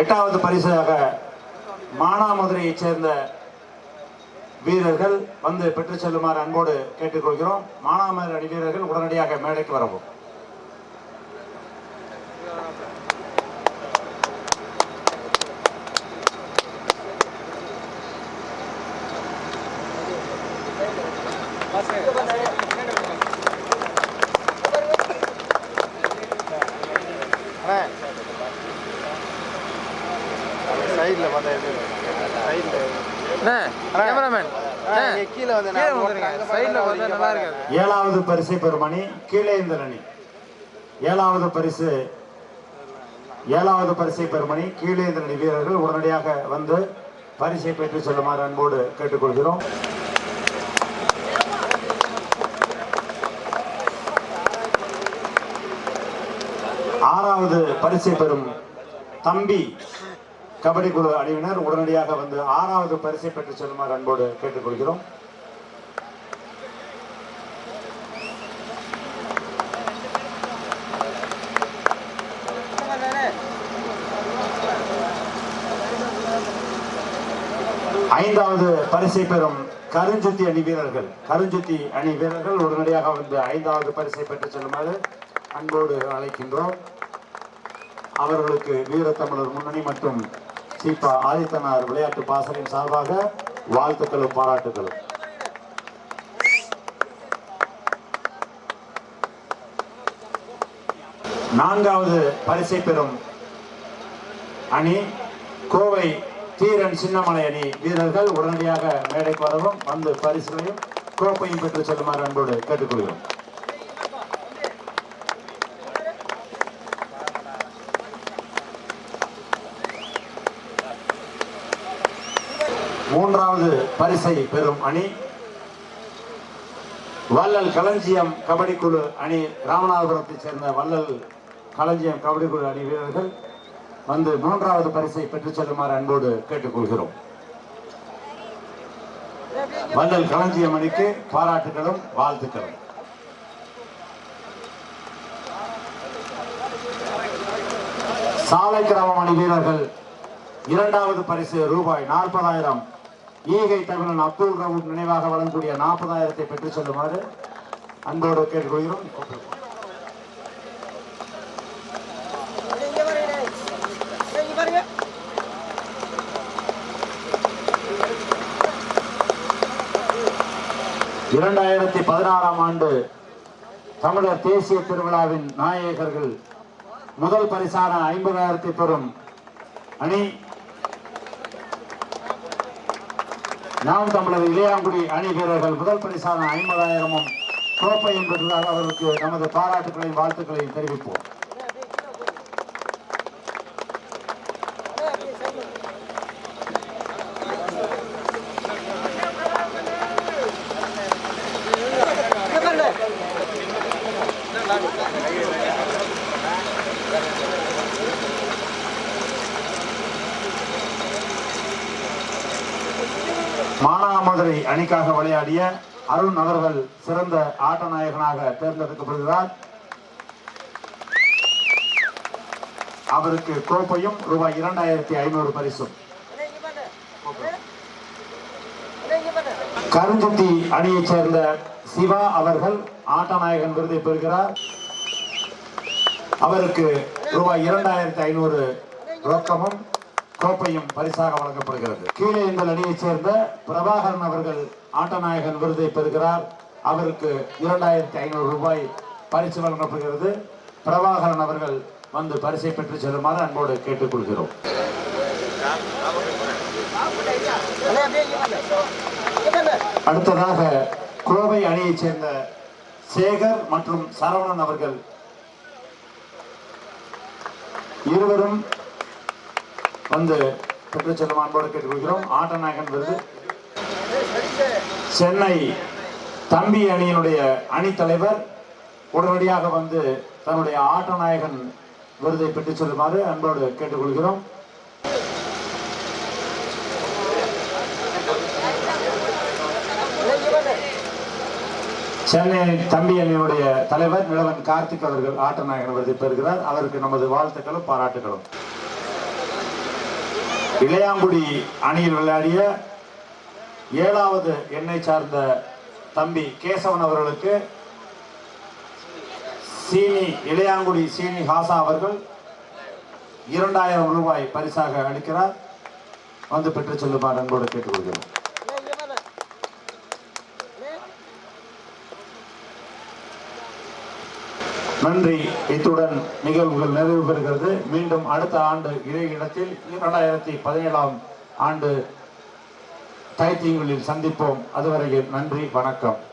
எட்டாவது பரிசாக மானாமதுரையைச் சேர்ந்த வீரர்கள் வந்து பெற்றுச் செல்லுமாறு அன்போடு கேட்டுக்கொள்கிறோம். மானாமதுரை அணி வீரர்கள் உடனடியாக மேடைக்கு வரவும். சைடில் பார்த்தா இது. சைடில். அண்ணே கேமராமேன். கீழே வந்து கீழே வந்துருங்க. சைடில் பார்த்தா நல்லா இருக்காது. ஏழாவது பரிசை பெறும் அணி கீழே இந்த அணி. ஏழாவது பரிசு. ஏழாவது பரிசை பெறும் அணி கீழே இந்த அணி வீரர்கள் உடனடியாக வந்து பரிசை பெற்றுச் செல்லுமாறு அன்போடு கேட்டுக்கொள்கிறோம். ஆறாவது பரிசை பெறும் தம்பி கபடி குழு அணியினர் உடனடியாக வந்து ஆறாவது பரிசை பெற்று செல்லுமாறு அன்போடு கேட்டுக்கொள்கிறோம். ஐந்தாவது பரிசை பெறும் கருஞ்சுத்தி அணி வீரர்கள். கருஞ்சுத்தி அணி வீரர்கள் உடனடியாக வந்து ஐந்தாவது பரிசை பெற்று செல்லுமாறு அன்போடு அழைக்கின்றோம். அவர்களுக்கு வீரத்தமிழர் முன்னணி மற்றும் சீபா ஆதித்தனார் விளையாட்டு பாசனின் சார்பாக வாழ்த்துக்களும் பாராட்டுகளும் நான்காவது பரிசை பெறும் அணி கோவை தீரன் சின்னமலை அணி வீரர்கள் உடனடியாக மேடைக்கு வரவும் வந்து பரிசுகளையும் கோப்பையும் பெற்று செல்லுமாறு அன்போடு கேட்டுக்கொள்கிறோம். மூன்றாவது பரிசை பெறும் அணி வள்ளல் களஞ்சியம் கபடி குழு அணி ராமநாதபுரத்தைச் சேர்ந்த வள்ளல் களஞ்சியம் கபடி குழு அணி வீரர்கள் வந்து மூன்றாவது பரிசை பெற்றுச் செல்லுமாறு அன்போடு கேட்டுக்கொள்கிறோம். வள்ளல் களஞ்சியம் அணிக்கு பாராட்டுகளும் வாழ்த்துக்களும். சாலை கிராமம் அணி வீரர்கள் இரண்டாவது பரிசு ரூபாய் நாற்பதாயிரம் ஈகை தமிழன் அப்துல் ரவுட் நினைவாக வழங்கக்கூடிய நாற்பதாயிரத்தை பெற்றுச் செல்லுமாறு அன்போடு கேட்டுக்கொள்கிறோம். இரண்டாயிரத்தி பதினாறாம் ஆண்டு தமிழர் தேசிய திருவிழாவின் நாயகர்கள் முதல் பரிசான ஐம்பதாயிரத்தை பெறும் அணி நாம் தமிழர் இளையாங்குடி அணி வீரர்கள் முதல் பரிசான ஐம்பதாயிரமும் கோப்பையும் பெற்றதாக அவருக்கு நமது பாராட்டுகளையும் வாழ்த்துக்களையும் தெரிவிப்போம். மானாமதுரை அணிக்காக விளையாடிய அருண் அவர்கள் சிறந்த ஆட்ட நாயகனாக தேர்ந்தெடுக்கப்படுகிறார். அவருக்கு கோப்பையும் ரூபாய் இரண்டாயிரத்தி ஐநூறு பரிசும். கருஞ்சுத்தி அணியைச் சேர்ந்த சிவா அவர்கள் ஆட்டநாயகன் விருதை பெறுகிறார். அவருக்கு ரூபாய் இரண்டாயிரத்தி ஐநூறு ரொக்கமும் கோப்பையும் பரிசாக வழங்கப்படுகிறது. கீழே எங்கள் அணியைச் சேர்ந்த பிரபாகரன் அவர்கள் ஆட்டநாயகன் விருதை பெறுகிறார். அவருக்கு இரண்டாயிரத்தி ஐநூறு ரூபாய் பரிசு வழங்கப்படுகிறது. பிரபாகரன் அவர்கள் வந்து பரிசை பெற்று செல்லுமாறு அன்போடு கேட்டுக்கொள்கிறோம். அடுத்ததாக கோவை அணியைச் சேர்ந்த சேகர் மற்றும் சரவணன் அவர்கள் இருவரும் வந்து பெற்று செல்லும் அன்போடு கேட்டுக்கொள்கிறோம். ஆட்டநாயகன் விருது. சென்னை தம்பி அணியினுடைய அணித்தலைவர் உடனடியாக வந்து தன்னுடைய ஆட்டநாயகன் விருதை பெற்றுச் செல்லுமாறு அன்போடு கேட்டுக்கொள்கிறோம். சென்னை தம்பி அணியினுடைய தலைவர் நிலவன் கார்த்திக் அவர்கள் ஆட்டநாயகன் விருதை பெறுகிறார். அவருக்கு நமது வாழ்த்துக்களும் பாராட்டுகளும். இளையாங்குடி அணியில் விளையாடிய ஏழாவது எண்ணை சார்ந்த தம்பி கேசவன் அவர்களுக்கு சீனி இளையாங்குடி சீனி ஹாசா அவர்கள் இரண்டாயிரம் ரூபாய் பரிசாக அளிக்கிறார். வந்து பெற்று செல்லுமாறு அன்போடு கேட்டுக்கொள்கிறோம் நன்றி. இத்துடன் நிகழ்வுகள் நிறைவு பெறுகிறது. மீண்டும் அடுத்த ஆண்டு இதே இடத்தில் இரண்டாயிரத்தி பதினேழாம் ஆண்டு தைத்தியங்களில் சந்திப்போம். அதுவரையில் நன்றி வணக்கம்.